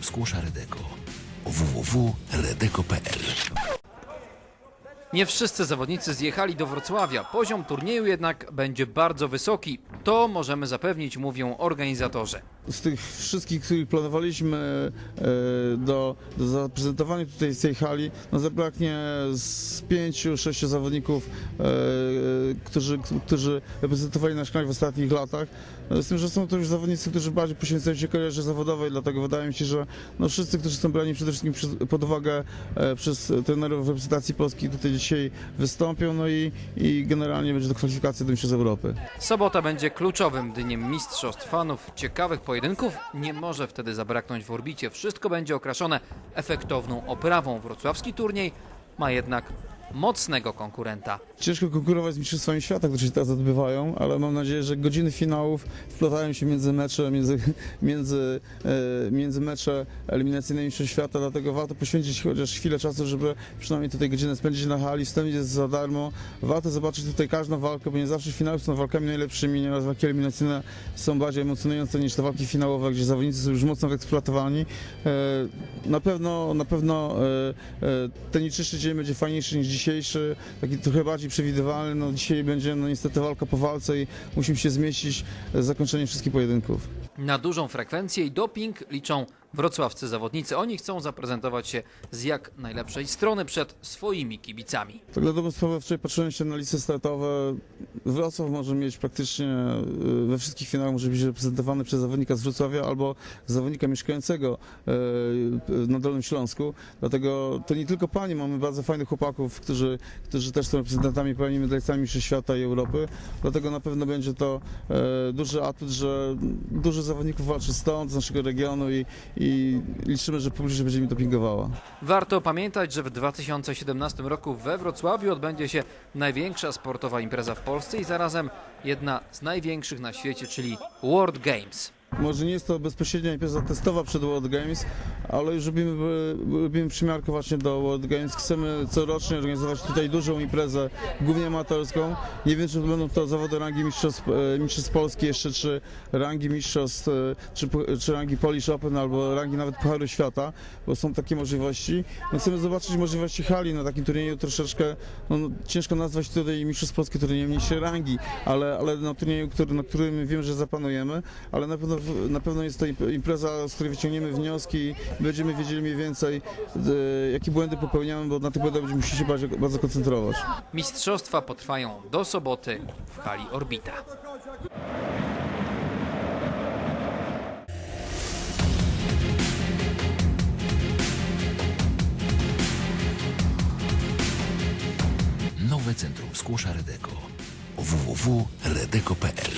Skłosza Redeko. www.redeko.pl Nie wszyscy zawodnicy zjechali do Wrocławia. Poziom turnieju jednak będzie bardzo wysoki. To możemy zapewnić, mówią organizatorzy. z tych wszystkich, których planowaliśmy e, do, do zaprezentowania tutaj w tej hali, no zabraknie z pięciu, sześciu zawodników, e, którzy, którzy reprezentowali nasz kraj w ostatnich latach. E, Z tym, że są to już zawodnicy, którzy bardziej poświęcają się karierze zawodowej, dlatego wydaje mi się, że no wszyscy, którzy są brani przede wszystkim pod uwagę e, przez trenerów reprezentacji Polski tutaj dzisiaj wystąpią, no i, i generalnie będzie to kwalifikacja do Mistrzostw Europy. Sobota będzie kluczowym dniem mistrzostw fanów. Ciekawych pojedynków nie może wtedy zabraknąć w orbicie. Wszystko będzie okraszone efektowną oprawą. Wrocławski turniej ma jednak mocnego konkurenta. Ciężko konkurować z Mistrzostwami Świata, które się teraz odbywają, ale mam nadzieję, że godziny finałów wplatają się między mecze, między, między, e, między mecze eliminacyjne Mistrzostw Świata, dlatego warto poświęcić chociaż chwilę czasu, żeby przynajmniej tutaj godzinę spędzić na hali, wstęp jest za darmo. Warto zobaczyć tutaj każdą walkę, bo nie zawsze finały są walkami najlepszymi, nieraz walki eliminacyjne są bardziej emocjonujące niż te walki finałowe, gdzie zawodnicy są już mocno wyeksploatowani. E, Na pewno, na pewno e, ten dzień będzie fajniejszy niż dzisiejszy, taki trochę bardziej przewidywalny. No, dzisiaj będzie no, niestety walka po walce i musimy się zmieścić z zakończeniem wszystkich pojedynków. Na dużą frekwencję i doping liczą wrocławscy zawodnicy. Oni chcą zaprezentować się z jak najlepszej strony przed swoimi kibicami. Tak na dobrą patrzyłem się na listy startowe. Wrocław może mieć praktycznie y, we wszystkich finałach może być reprezentowany przez zawodnika z Wrocławia albo zawodnika mieszkającego y, na Dolnym Śląsku. Dlatego to nie tylko panie, mamy bardzo fajnych chłopaków, którzy, którzy też są reprezentantami, pełni medalistami Świata i Europy. Dlatego na pewno będzie to e, duży atut, że dużo zawodników walczy stąd, z naszego regionu i, i liczymy, że publiczność będzie mi dopingowała. Warto pamiętać, że w 2017 roku we Wrocławiu odbędzie się największa sportowa impreza w Polsce i zarazem jedna z największych na świecie, czyli World Games. Może nie jest to bezpośrednia impreza testowa przed World Games, ale już robimy, robimy przymiarkę właśnie do World Games. Chcemy corocznie organizować tutaj dużą imprezę, głównie amatorską. Nie wiem, czy będą to zawody rangi mistrzostw, e, mistrzostw Polski jeszcze, czy rangi mistrzostw, e, czy, po- czy rangi Polish Open, albo rangi nawet Pucharu Świata, bo są takie możliwości. My chcemy zobaczyć możliwości hali na takim turnieju troszeczkę, no, no, ciężko nazwać tutaj mistrzostw Polski turniejem niższej rangi, ale, ale na turnieju, który, na którym wiem, że zapanujemy, ale na pewno, na pewno jest to imp- impreza, z której wyciągniemy wnioski, będziemy wiedzieli mniej więcej, e, jakie błędy popełniamy, bo na tych błędach będziemy musieli się bardzo, bardzo koncentrować. Mistrzostwa potrwają do soboty w hali Orbita. Nowe Centrum Skłosza Redeko. www.redeko.pl